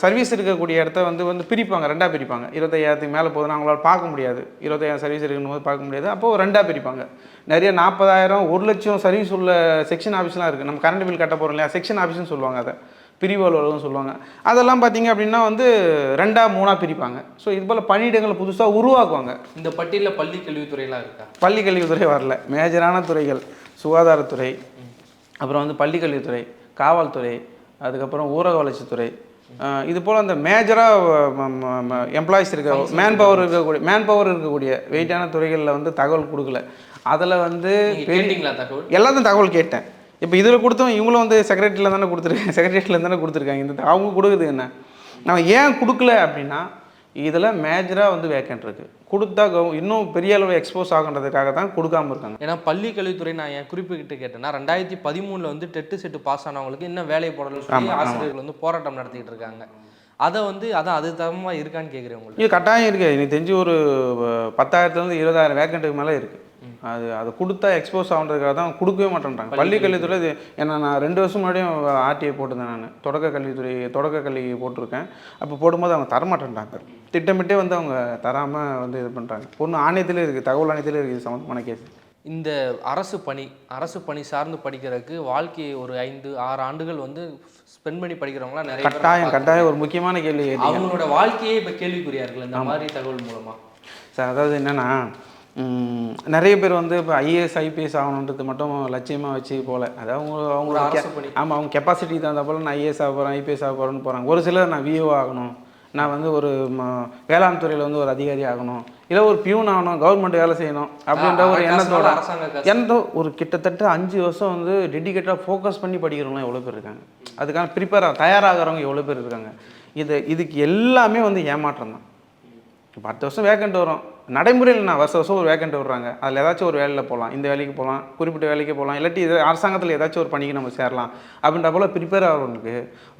சர்வீஸ் இருக்கக்கூடிய இடத்த வந்து வந்து பிரிப்பாங்க ரெண்டாக பிரிப்பாங்க. இருபத்தையாயிரத்துக்கு மேலே போதுன்னா அவங்களால பார்க்க முடியாது. இருபத்தையாயிரம் சர்வீஸ் இருக்குன்னு போது பார்க்க முடியாது. அப்போது ரெண்டாக பிரிப்பாங்க. நிறைய நாற்பதாயிரம் ஒரு லட்சம் சர்வீஸ் உள்ள செக்ஷன் ஆஃபீஸ்லாம் இருக்குது நம்ம கரண்ட் பில் கட்ட போகிறோம் இல்லையா? செக்ஷன் ஆஃபீஸ்னு சொல்லுவாங்க அதை. பிரிவு அலுவலகம் சொல்லுவாங்க. அதெல்லாம் பார்த்தீங்க அப்படின்னா வந்து ரெண்டா மூணாக பிரிப்பாங்க. ஸோ இது போல் பணியிடங்களை புதுசாக உருவாக்குவாங்க. இந்த பட்டியலில் பள்ளி கல்வித்துறையெல்லாம் இருக்கா? பள்ளி கல்வித்துறை வரல. மேஜரான துறைகள் சுகாதாரத்துறை அப்புறம் வந்து பள்ளி கல்வித்துறை காவல்துறை அதுக்கப்புறம் ஊரக வளர்ச்சித்துறை. இது போல் அந்த மேஜராக எம்ப்ளாயிஸ் இருக்க மேன் பவர் இருக்கக்கூடிய மேன் பவர் இருக்கக்கூடிய வெயிட்டான துறைகளில் வந்து தகவல் கொடுக்கல. அதில் வந்து எல்லாத்தையும் தகவல் கேட்டேன். இப்போ இதில் கொடுத்தோம் இவங்களும் வந்து செக்ரட்டரியில் தானே கொடுத்துருக்காங்க செக்ரட்டரியில் தானே கொடுத்துருக்காங்க. இந்த அவங்க கொடுக்குது என்ன? நம்ம ஏன் கொடுக்கல அப்படின்னா இதில் மேஜராக வந்து வேக்கன்ட் இருக்குது கொடுத்தா கவ- இன்னும் பெரிய அளவு எக்ஸ்போஸ் ஆகுன்றதுக்காக தான் கொடுக்காம இருக்காங்க. ஏன்னா பள்ளி கல்வித்துறை நான் ஏன் குறிப்பிட்டு கேட்டேன்னா ரெண்டாயிரத்தி பதிமூணுல வந்து டெட்டு செட்டு பாஸ் ஆனவங்களுக்கு இன்னும் வேலை போடலன்னு சொல்லி ஆசிரியர்கள் வந்து போராட்டம் நடத்திட்டு இருக்காங்க. அதை வந்து அதான் அது தரமா இருக்கான்னு கேட்குறேன் உங்களுக்கு. இது கட்டாயம் இருக்குது எனக்கு தெரிஞ்சு ஒரு பத்தாயிரத்துலேருந்து இருபதாயிரம் வேக்கண்ட்டுக்கு மேலே இருக்குது அது அது கொடுத்தா எக்ஸ்போஸ் ஆகுன்றதுக்காக தான் கொடுக்கவே மாட்டேன்றாங்க. பள்ளி கல்வித்துறை இது ஏன்னா நான் ரெண்டு வருஷம் முன்னாடியும் ஆர்டிஐ போட்டிருந்தேன் நான். தொடக்க கல்வித்துறை தொடக்க கல்வி போட்டிருக்கேன். அப்போ போடும்போது அவங்க தரமாட்டேன்றாங்க. திட்டமிட்டே வந்து அவங்க தராமல் வந்து இது பண்ணுறாங்க ஒன்று ஆணையத்திலே இருக்குது தகவல் ஆணையத்திலே இருக்குது சம்மந்தமான கேஸ் இந்த அரசு பணி அரசு பணி சார்ந்து படிக்கிறதுக்கு வாழ்க்கையை ஒரு ஐந்து ஆறு ஆண்டுகள் வந்து ஸ்பெண்ட் பண்ணி படிக்கிறவங்களாம் நிறைய கட்டாயம் கட்டாயம் ஒரு முக்கியமான கேள்வி. அவங்களோட வாழ்க்கையே இப்போ கேள்விக்குறியா இருக்குல்ல இந்த மாதிரி தகவல் மூலமா? சார் அதாவது என்னென்னா நிறைய பேர் வந்து இப்போ ஐஏஎஸ் ஐபிஎஸ் ஆகணுன்றது மட்டும் லட்சியமாக வச்சு போகல அது அவங்க அவங்களோட ஆமாம் அவங்க கெப்பாசிட்டி தகுந்த போல் நான் ஐஏஎஸ் ஆக போகிறேன் ஐபிஎஸ் ஆக போகிறேன்னு போகிறாங்க ஒரு சிலர் நான் விஓ ஆகணும். நான் வந்து ஒரு ம- வேளாண் துறையில் வந்து ஒரு அதிகாரி ஆகணும். இல்லை ஒரு பியூன் ஆகணும் கவர்மெண்ட் வேலை செய்யணும் அப்படின்ற ஒரு எண்ணத்தோட எந்த ஒரு கிட்டத்தட்ட அஞ்சு வருஷம் வந்து டெடிகேட்டாக ஃபோக்கஸ் பண்ணி படிக்கிறவங்களாம் எவ்வளோ பேர் இருக்காங்க. அதுக்கான ப்ரிப்பேர் தயாராகிறவங்க எவ்வளோ பேர் இருக்காங்க. இது இதுக்கு எல்லாமே வந்து ஏமாற்றம் தான். அடுத்த வருஷம் வேக்கண்ட் வரும். நடைமுறையில் நான் வருஷம் வருஷம் ஒரு வேக்கண்ட் விடுறாங்க அதில் ஏதாச்சும் ஒரு வேலையில் போகலாம் இந்த வேலைக்கு போகலாம் குறிப்பிட்ட வேலைக்கு போகலாம் இல்லாட்டி இது அரசாங்கத்தில் ஏதாச்சும் ஒரு பணிக்கு நம்ம சேரலாம். அப்படின்ற போல் ப்ரிப்பேர் ஆகிறவங்களுக்கு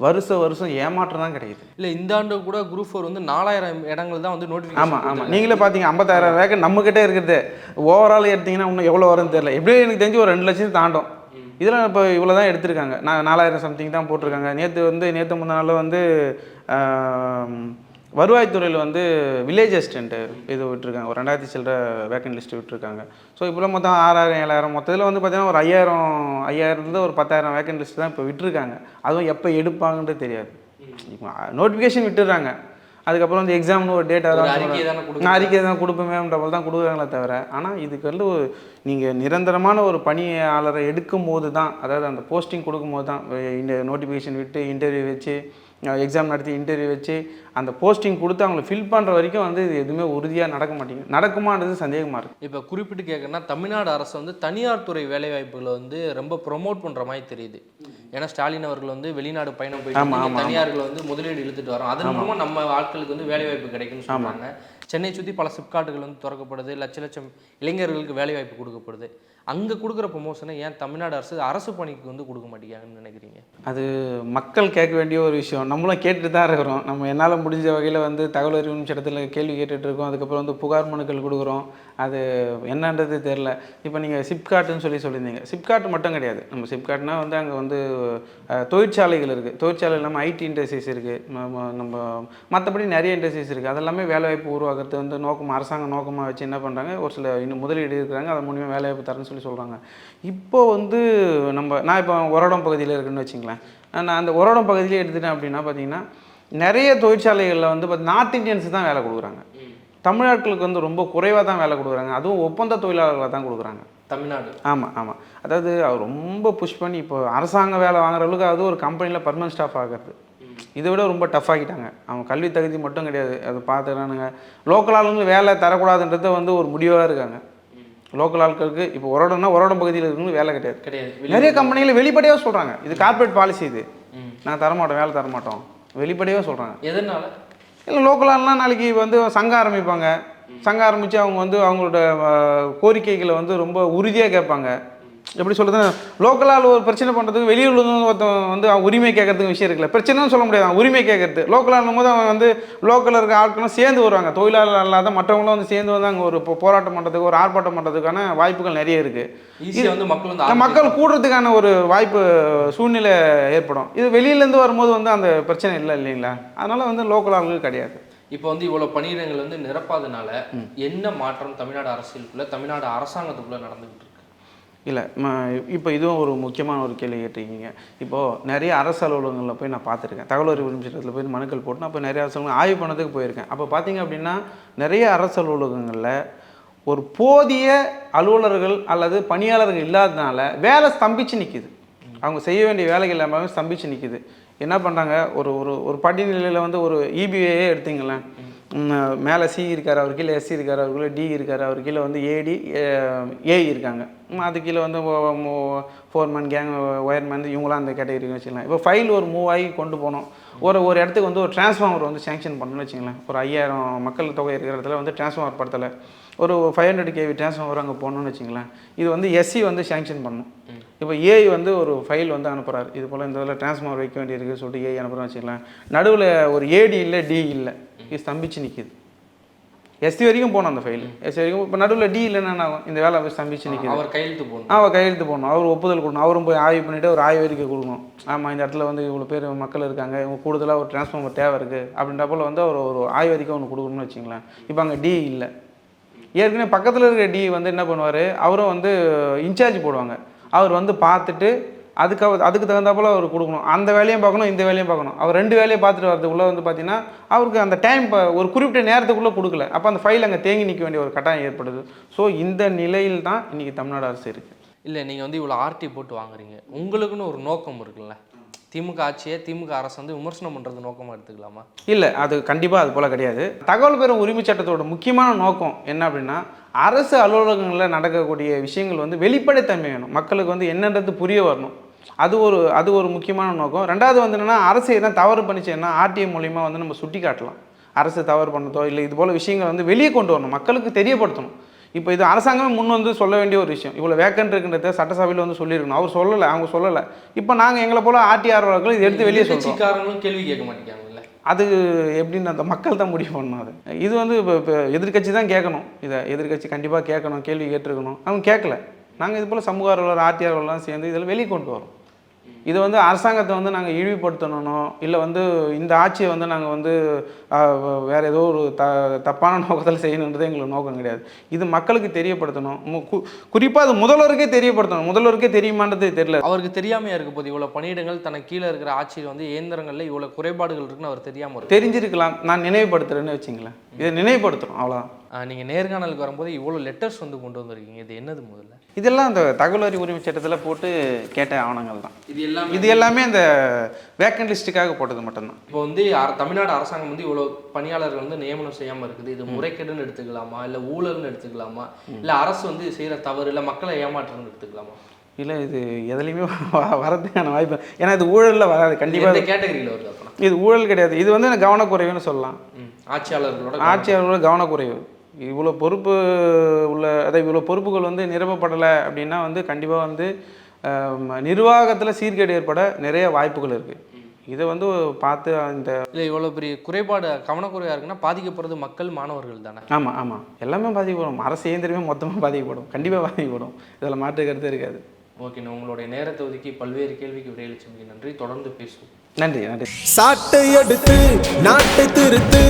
வருஷம் வருஷம் ஏமாற்றம் தான் கிடைக்குது. இல்ல இந்த ஆண்டு கூட குரூப் ஃபோர் வந்து நாலாயிரம் இடங்கள் தான் வந்து ஆமாம் நோட்டிஃபிகேஷன் ஆமாம் நீங்களே பார்த்தீங்க ஐம்பத்தாயிரம் வேக்கண்ட் நம்மக்கிட்டே இருக்கிறது ஓவரால் எடுத்தீங்கன்னா இன்னும் எவ்வளோ வரும்னு தெரியல. எப்படியும் எனக்கு தெரிஞ்சு ஒரு ரெண்டு லட்சம் தாண்டும். இதில் இப்போ இவ்வளோ தான் எடுத்திருக்காங்க. நான் நாலாயிரம் சம்திங் தான் போட்டிருக்காங்க. நேற்று வந்து நேற்று முந்தின நாளில் வந்து வருவாய்த்துறையில் வந்து வில்லேஜ் அசிஸ்டண்ட்டு இது விட்டுருக்காங்க. ஒரு ரெண்டாயிரத்தி சில்லற வேக்கன்ட் லிஸ்ட் விட்டுருக்காங்க. ஸோ இப்போலாம் மொத்தம் ஆறாயிரம் ஏழாயிரம் மொத்தத்தில் வந்து பார்த்தீங்கன்னா ஒரு ஐயாயிரம் ஐயாயிரத்துலேருந்து ஒரு பத்தாயிரம் வேக்கன்ட் லிஸ்ட் தான் இப்போ விட்டுருக்காங்க. அதுவும் எப்போ எடுப்பாங்கன்றது தெரியாது. இப்போ நோட்டிஃபிகேஷன் விட்டுடுறாங்க அதுக்கப்புறம் வந்து எக்ஸாம்னு ஒரு டேட் ஒரு அதான் அறிக்கை தானே அறிக்கை தான் கொடுப்பேன்ற போல தான் கொடுக்குறாங்களே தவிர ஆனால் இதுக்கு வந்து ஒரு நீங்கள் நிரந்தரமான ஒரு பணியாளரை எடுக்கும் போது தான் அதாவது அந்த போஸ்டிங் கொடுக்கும்போது தான் இந்த நோட்டிஃபிகேஷன் விட்டு இன்டர்வியூ வச்சு எக்ஸாம் நடத்தி இன்டர்வியூ வச்சு அந்த போஸ்டிங் கொடுத்து அவங்களை ஃபில் பண்ணுற வரைக்கும் வந்து இது எதுவுமே உறுதியாக நடக்க மாட்டேங்குது. நடக்குமான்றது சந்தேகமாக இருக்குது இப்போ குறிப்பிட்டு கேட்கணும்னா தமிழ்நாடு அரசு வந்து தனியார் துறை வேலைவாய்ப்புகளை வந்து ரொம்ப ப்ரொமோட் பண்ற மாதிரி தெரியுது. ஏன்னா ஸ்டாலின் அவர்கள் வந்து வெளிநாடு பயணம் போயிட்டு தனியார்களை வந்து முதலீடு இழுத்துட்டு வரோம் அதன் மூலமா நம்ம ஆட்களுக்கு வந்து வேலைவாய்ப்பு கிடைக்கும்னு சொல்றாங்க. சென்னை சுற்றி பல சிப்காட்டுகள் வந்து திறக்கப்படுது. லட்ச லட்சம் இளைஞர்களுக்கு வேலைவாய்ப்பு கொடுக்கப்படுது. அங்கே கொடுக்குற ப்ரொமோஷனை ஏன் தமிழ்நாடு அரசு அரசு பணிக்கு வந்து கொடுக்க மாட்டேங்கிறாங்கன்னு நினைக்கிறீங்க? அது மக்கள் கேட்க வேண்டிய ஒரு விஷயம். நம்மளும் கேட்டுட்டு தான் இருக்கிறோம். நம்ம என்னால் முடிஞ்ச வகையில் வந்து தகவல் அறிவு நிமிஷத்தில் கேள்வி கேட்டுட்ருக்கோம் அதுக்கப்புறம் வந்து புகார் மனுக்கள் கொடுக்குறோம். அது என்னன்றது தெரில இப்போ நீங்கள் சிப்காட்டுன்னு சொல்லி சொல்லியிருந்தீங்க. சிப்காட் மட்டும் கிடையாது. நம்ம சிப்காட்னா வந்து அங்கே வந்து தொழிற்சாலைகள் இருக்குது தொழிற்சாலை இல்லாமல் ஐடி இண்டஸ்ட்ரீஸ் இருக்குது நம்ம நம்ம மற்றபடி நிறைய இண்டஸ்ட்ரீஸ் இருக்குது அதெல்லாமே வேலைவாய்ப்பு உருவாக்குறது வந்து நோக்கம் அரசாங்கம் நோக்கமாக வச்சு என்ன பண்ணுறாங்க ஒரு சில இன்னும் முதலீடு இருக்கிறாங்க அதன் மூலியமாக வேலைவாய்ப்பு தரேன்னு சொல்லி சொல்கிறாங்க இப்போ வந்து நம்ம நான் இப்போ ஒரடம் பகுதியில் இருக்குன்னு வச்சுங்களேன். நான் அந்த ஒரடம் பகுதியிலே எடுத்துட்டேன் அப்படின்னா பார்த்தீங்கன்னா நிறைய தொழிற்சாலைகளில் வந்து பார்த்து நார்த் இந்தியன்ஸ் தான் வேலை கொடுக்குறாங்க. தமிழ்நாட்களுக்கு வந்து ரொம்ப குறைவாக தான் வேலை கொடுக்குறாங்க. அதுவும் ஒப்பந்த தொழிலாளர்களாக தான் கொடுக்குறாங்க. தமிழ்நாடு. ஆமாம் ஆமாம் அதாவது அவர் ரொம்ப புஷ் பண்ணி இப்போ அரசாங்க வேலை வாங்குற அளவுக்கு அது ஒரு கம்பெனியில் பர்மனன்ட் ஸ்டாஃப் ஆகிறது. இதை விட ரொம்ப டஃப் ஆக்கிட்டாங்க. அவங்க கல்வி தகுதி மட்டும் கிடையாது. அதை பார்த்துக்கிறானுங்க லோக்கல் ஆளுங்களுக்கு வேலை தரக்கூடாதுன்றத வந்து ஒரு முடிவாக இருக்காங்க. லோக்கல் ஆட்களுக்கு இப்போ ஒரடம்னா ஒரடம் பகுதியில் இருக்கவங்களுக்கு வேலை கிடையாது. கிடையாது. நிறைய கம்பெனிகள் வெளிப்படையாக சொல்கிறாங்க இது கார்ப்பரேட் பாலிசி இது. நான் தரமாட்டோம் வேலை தரமாட்டோம். வெளிப்படையாக சொல்கிறாங்க எதனால? இல்லை லோக்கலாலாம் நாளைக்கு வந்து சங்கம் ஆரம்பிப்பாங்க. சங்கம் ஆரம்பித்து அவங்க வந்து அவங்களோட கோரிக்கைகளை வந்து ரொம்ப உறுதியாக கேட்பாங்க. எப்படி சொல்கிறது லோக்கலால் ஒரு பிரச்சனை பண்ணுறதுக்கு வெளியூர்ல இருந்து ஒருத்தன் வந்து அவன் உரிமை கேட்கறதுக்கு விஷயம் இருக்குல்ல. பிரச்சனைன்னு சொல்ல முடியாது அவன் உரிமை கேட்கறது. லோக்கலாக போது அவன் வந்து லோக்கலில் இருக்க ஆட்களும் சேர்ந்து வருவாங்க. தொழிலாளர் அல்லாத மற்றவங்களும் வந்து சேர்ந்து வந்து அங்கே ஒரு போராட்டம் பண்ணுறதுக்கு ஒரு ஆர்ப்பாட்டம் பண்ணுறதுக்கான வாய்ப்புகள் நிறைய இருக்குது ஈஸியாக வந்து மக்கள் வந்து மக்கள் கூடுறதுக்கான ஒரு வாய்ப்பு சூழ்நிலை ஏற்படும். இது வெளியிலேருந்து வரும்போது வந்து அந்த பிரச்சனை இல்லை இல்லைங்களா? அதனால் வந்து லோக்கல் கிடையாது. இப்போ வந்து இவ்வளோ பணியிடங்கள் வந்து நிரப்பாதனால என்ன மாற்றம் தமிழ்நாடு அரசியலுக்குள்ள தமிழ்நாடு அரசாங்கத்துக்குள்ள நடந்துகிட்டு இல்லை இப்போ இதுவும் ஒரு முக்கியமான ஒரு கேள்வி கேட்டிருக்கீங்க. இப்போது நிறைய அரசு அலுவலகங்களில் போய் நான் பார்த்துருக்கேன். தகவல் அறிவு நிமிஷத்தில் போய் மனுக்கள் போட்டு அப்போ இப்போ நிறைய அரசு ஆய்வு பண்ணதுக்கு போயிருக்கேன். அப்போ பார்த்தீங்க அப்படின்னா நிறைய அரசு அலுவலகங்களில் ஒரு போதிய அலுவலர்கள் அல்லது பணியாளர்கள் இல்லாததுனால வேலை ஸ்தம்பிச்சு நிற்கிது அவங்க செய்ய வேண்டிய வேலைகள் எல்லாமே ஸ்தம்பிச்சு நிற்கிது என்ன பண்ணுறாங்க ஒரு ஒரு ஒரு படிநிலையில் வந்து ஒரு E இபிஐயே எடுத்தீங்களேன். மேலே சி இருக்கார் அவர் கீழே எஸ்சி இருக்கார் அவர் கீழே டி இருக்கார் அவர் கீழே வந்து ஏடி ஏ இருக்காங்க. அது கீழே வந்து ஃபோர்மேன் கேங் ஒயர்மேன் இவங்களாம் அந்த கேட்டகரி வச்சுக்கலாம் இப்போ ஃபைல் ஒரு மூவ் ஆகி கொண்டு போனோம். ஒரு ஒரு இடத்துக்கு வந்து ஒரு டிரான்ஸ்ஃபார்மர் வந்து சேங்ஷன் பண்ணணும்னு வச்சுங்களேன் ஒரு ஐயாயிரம் மக்கள் தொகை இருக்கிற இடத்துல வந்து டிரான்ஸ்ஃபார்மர் படத்தில் ஒரு ஃபைவ் ஹண்ட்ரட் கேவி டிரான்ஸ்ஃபார்மர் அங்கே போகணும்னு வச்சுங்களேன் இது வந்து எஸ்சி வந்து சேங்ஷன் பண்ணணும் இப்போ ஏஐ வந்து ஒரு ஃபைல் வந்து அனுப்புகிறாரு இது போல் இந்த இதில் டிரான்ஸ்ஃபார்மர் வைக்க வேண்டியிருக்குன்னு சொல்லிட்டு ஏஐ அனுப்புகிறோம் வச்சுக்கலாம் நடுவில் ஒரு ஏடி இல்லை டி இல்லை. இது ஸ்தம்பிச்சு நிற்கிது எஸ்சி வரைக்கும் போகணும் அந்த ஃபைல் எஸ்சி வரைக்கும் இப்போ நடுவில் டி இல்லைன்னா என்ன ஆகும்? இந்த வேலை போய் ஸ்தம்பிச்சு நிற்கிது அவர் கையெழுத்து போடணும். அவர் கையெழுத்து போடணும். அவர் ஒப்புதல் கொடுக்கணும். அவரும் போய் ஆய்வு பண்ணிவிட்டு ஒரு ஆய்வு அறிக்கை கொடுக்கணும். ஆமாம் இந்த இடத்துல வந்து இவ்வளோ பேர் மக்கள் இருக்காங்க. இவங்க கூடுதலாக ஒரு டிரான்ஸ்ஃபார்மர் தேவை இருக்குது அப்படின்ற போல் வந்து அவர் ஒரு ஆய்வு அறிக்கை ஒன்று கொடுக்கணும்னு வச்சுங்களேன். இப்போ அங்கே டி இல்லை. ஏற்கனவே பக்கத்தில் இருக்கிற டி வந்து என்ன பண்ணுவார்? அவரும் வந்து இன்சார்ஜ் போடுவாங்க. அவர் வந்து பார்த்துட்டு அதுக்கு அதுக்கு தகுந்தாப்புல அவர் கொடுக்கணும். அந்த வேலையும் பார்க்கணும் இந்த வேலையும் பார்க்கணும். அவர் ரெண்டு வேலையை பார்த்துட்டு வரதுக்குள்ளே வந்து பார்த்தீங்கன்னா அவருக்கு அந்த டைம் இப்போ ஒரு குறிப்பிட்ட நேரத்துக்குள்ளே கொடுக்கல. அப்போ அந்த ஃபைல் அங்கே தேங்கி நிற்க வேண்டிய ஒரு கட்டாயம் ஏற்படுது. ஸோ இந்த நிலையில் தான் இன்றைக்கி தமிழ்நாடு அரசு இருக்குது இல்லை நீங்கள் வந்து இவ்வளோ ஆர்டி போட்டு வாங்குறீங்க. உங்களுக்குன்னு ஒரு நோக்கம் இருக்குல்ல. திமுக ஆட்சியை திமுக அரசு வந்து விமர்சனம் பண்ணுறது நோக்கமாக எடுத்துக்கலாமா? இல்லை அது கண்டிப்பாக அது போல் கிடையாது. தகவல் பெறும் உரிமை சட்டத்தோட முக்கியமான நோக்கம் என்ன அப்படின்னா அரசு அலுவலகங்களில் நடக்கக்கூடிய விஷயங்கள் வந்து வெளிப்படைத்தன்மை வேணும். மக்களுக்கு வந்து என்னன்றது புரிய வரணும். அது ஒரு அது ஒரு முக்கியமான நோக்கம். ரெண்டாவது வந்து என்னென்னா அரசு என்ன தவறு பண்ணிச்சுன்னா ஆர்டிஐ மூலிமா வந்து நம்ம சுட்டி காட்டலாம். அரசு தவறு பண்ணதோ இல்லை இது போல் விஷயங்கள் வந்து வெளியே கொண்டு வரணும். மக்களுக்கு தெரியப்படுத்தணும். இப்போ இது அரசாங்கமே முன் வந்து சொல்ல வேண்டிய ஒரு விஷயம். இவ்வளோ வேக்கன்ட் இருக்குன்றத சட்டசபையில் வந்து சொல்லியிருக்கணும். அவர் சொல்லலை அவங்க சொல்லலை. இப்போ நாங்கள் எங்களை போல் ஆர்டிஆர்வர்கள் இதை எடுத்து வெளியே சொல்கிறோம் கேள்வி கேட்க மாட்டேங்கிறாங்கல்ல? அது எப்படின்னு அந்த மக்கள் தான் முடிவு பண்ணணும் அது. இது வந்து இப்போ இப்போ எதிர்க்கட்சி தான் கேட்கணும். இதை எதிர்க்கட்சி கண்டிப்பாக கேட்கணும் கேள்வி கேட்டிருக்கணும். அவங்க கேட்கல. நாங்கள் இது போல் சமூக ஆர்வலர் ஆர்டிஆர்வலாம் சேர்ந்து இதில் வெளியே கொண்டு வரோம். இது வந்து அரசாங்கத்தை வந்து நாங்கள் இழிவுபடுத்தணும் இல்லை வந்து இந்த ஆட்சியை வந்து நாங்கள் வந்து வேற ஏதோ ஒரு த தப்பான நோக்கத்தில் செய்யணுன்றது எங்களுக்கு நோக்கம் கிடையாது. இது மக்களுக்கு தெரியப்படுத்தணும். குறிப்பாக அது முதல்வருக்கே தெரியப்படுத்தணும். முதல்வருக்கே தெரியுமான்றது தெரியல. அவருக்கு தெரியாமையா இருக்க போது இவ்வளோ பணியிடங்கள் தனக்கு கீழே இருக்கிற ஆட்சியில் வந்து இயந்திரங்களில் இவ்வளோ குறைபாடுகள் இருக்குன்னு அவர் தெரியாமல் தெரிஞ்சிருக்கலாம். நான் நினைவுபடுத்துறேன்னு வச்சுங்களேன். இதை நினைவுபடுத்துகிறோம் அவ்வளோதான் நீங்கள் நேர்காணலுக்கு வரும்போது இவ்வளோ லெட்டர்ஸ் வந்து கொண்டு வந்திருக்கீங்க. இது என்னது முதல்ல? இதெல்லாம் அந்த தகவல் அறிவு உரிமை சட்டத்தில் போட்டு கேட்ட ஆவணங்கள் தான். இது எல்லாமே இது எல்லாமே இந்த வேக்கன்ட் லிஸ்ட்டுக்காக போட்டது மட்டும்தான். இப்போ வந்து தமிழ்நாடு அரசாங்கம் வந்து இவ்வளோ பணியாளர்கள் வந்து நியமனம் செய்யாமல் இருக்குது. இது முறைகேடுன்னு எடுத்துக்கலாமா? இல்லை ஊழல்னு எடுத்துக்கலாமா? இல்லை அரசு வந்து செய்கிற தவறு இல்லை மக்களை ஏமாற்றுன்னு எடுத்துக்கலாமா? இல்லை இது எதுலேயுமே வரதுக்கான வாய்ப்பு ஏன்னா இது ஊழலில் வராது. கண்டிப்பாக கேட்டகரியில் வருது இது ஊழல் கிடையாது. இது வந்து கவனக்குறைவுன்னு சொல்லலாம். ஆட்சியாளர்களோட ஆட்சியாளர்களோட கவனக்குறைவு. இவ்வளோ பொறுப்பு உள்ள அதாவது இவ்வளோ பொறுப்புகள் வந்து நிரப்பப்படலை அப்படின்னா வந்து கண்டிப்பாக வந்து நிர்வாகத்தில் சீர்கேடு ஏற்பட நிறைய வாய்ப்புகள் இருக்குது இதை வந்து பார்த்து இந்த இல்லை இவ்வளோ பெரிய குறைபாடு கவனக்குறைவாக இருக்குன்னா பாதிக்கப்படுறது மக்கள் மாணவர்கள் தானே? ஆமாம் ஆமாம் எல்லாமே பாதிக்கப்படும். அரசு இயந்திரமே மொத்தமாக பாதிக்கப்படும். கண்டிப்பாக பாதிக்கப்படும். இதில் மாற்று கருத்து இருக்காது. ஓகே உங்களுடைய நேரத்தை ஒதுக்கி பல்வேறு கேள்விக்கு விடையளிச்சமைக்கு நன்றி. தொடர்ந்து பேசுவோம். நன்றி நன்றி. சாட்டை எடுத்து நாட்டை திருத்து.